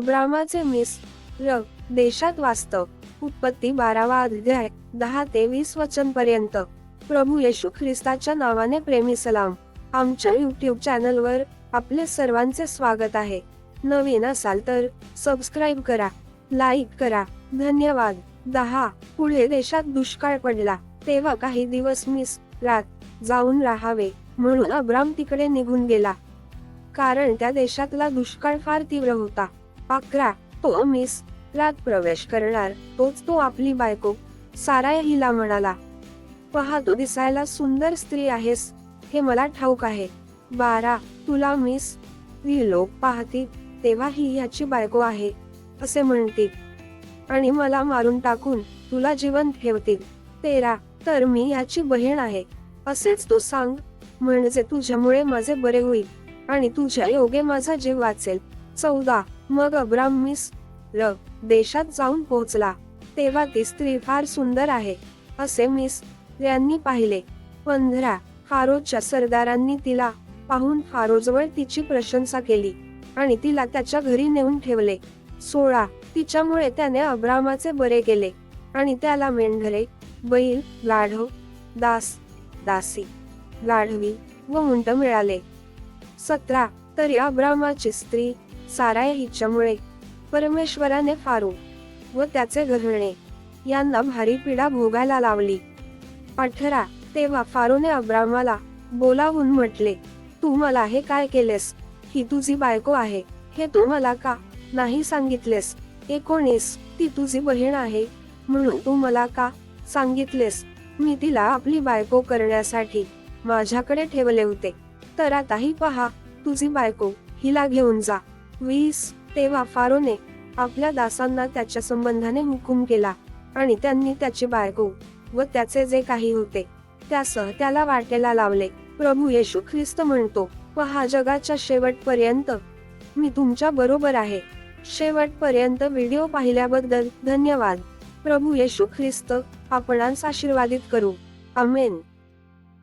अब्रामाचे miss र देशात वास्तव. उत्पत्ती बारावा अध्याय दहा ते वीस वचन पर्यंत प्रभू येशू ख्रिस्ताच्या नावाने प्रेमी सलाम आमच्या युट्यूब चॅनलवर आपले सर्वांचे स्वागत आहे. नवीन असाल तर सबस्क्राईब करा लाईक करा. धन्यवाद. दहा पुढे देशात दुष्काळ पडला. तेव्हा काही दिवस मिस रात जाऊन राहावे म्हणून अब्राम तिकडे निघून गेला. कारण त्या देशातला दुष्काळ फार तीव्र होता. अकरा तो मिस रात प्रवेश करणार तोच तो आपली बायको. साराय हिला म्हणाला पहा तू दिसायला सुंदर स्त्री आहेस. हे मला ठाऊक आहे. बारा तुला मिस ही लोक पाहतील तेव्हा ही ह्याची बायको आहे असे म्हणतील आणि मला मारून टाकून तुला जिवंत ठेवतील. तेरा तर मी याची बहीण आहे. असेच तू सांग. म्हणजे तुझ्यामुळे माझे बरे होईल. आणि तुझ्या योगे माझा जीव वाचेल. चौदा मग अब्राम मिस देशात जाऊन पोहोचला. तेव्हा ती स्त्री फार सुंदर आहे असे मिस यांनी पाहिले. पंधरा फारोजच्या सरदारांनी तिला पाहून फारोजवळ तिची प्रशंसा केली आणि तिला त्याच्या घरी नेऊन ठेवले. सोळा तिच्यामुळे त्याने अब्रामाचे बरे केले आणि त्याला मेंढरे बैल गाढव दास दासी गाढवी व उंट मिळाले. सतरा तरी अब्रामाची स्त्री सारा हिच्यामुळे परमेश्वराने फारू व त्याचे घरणे यांना भारी पीडा भोगायला लावली. अठरा तेव्हा फारोने अब्रामाला बोलावून म्हटले तू मला हे काय केलेस? ही तुझी बायको आहे हे तू मला का नाही सांगितलेस? एकोणीस ती तुझी बहीण आहे म्हणून तू मला का सांगितलेस? मी तिला आपली बायको करण्यासाठी माझ्याकडे ठेवले होते. तर आताही पहा तुझी बायको हिला घेऊन जा. वीस तेव्हा फारोने आपल्या दासांना त्याच्या संबंधाने हुकूम केला आणि त्यांनी त्याची बायको व त्याचे जे काही होते त्यासह त्याला वाटेला लावले. प्रभू येशू ख्रिस्त म्हणतो व हा जगाच्या शेवटपर्यंत मी तुमच्या बरोबर आहे. शेवटपर्यंत व्हिडिओ पाहिल्याबद्दल धन्यवाद. प्रभू येशू ख्रिस्त आपणास आशीर्वादित करू. अमेन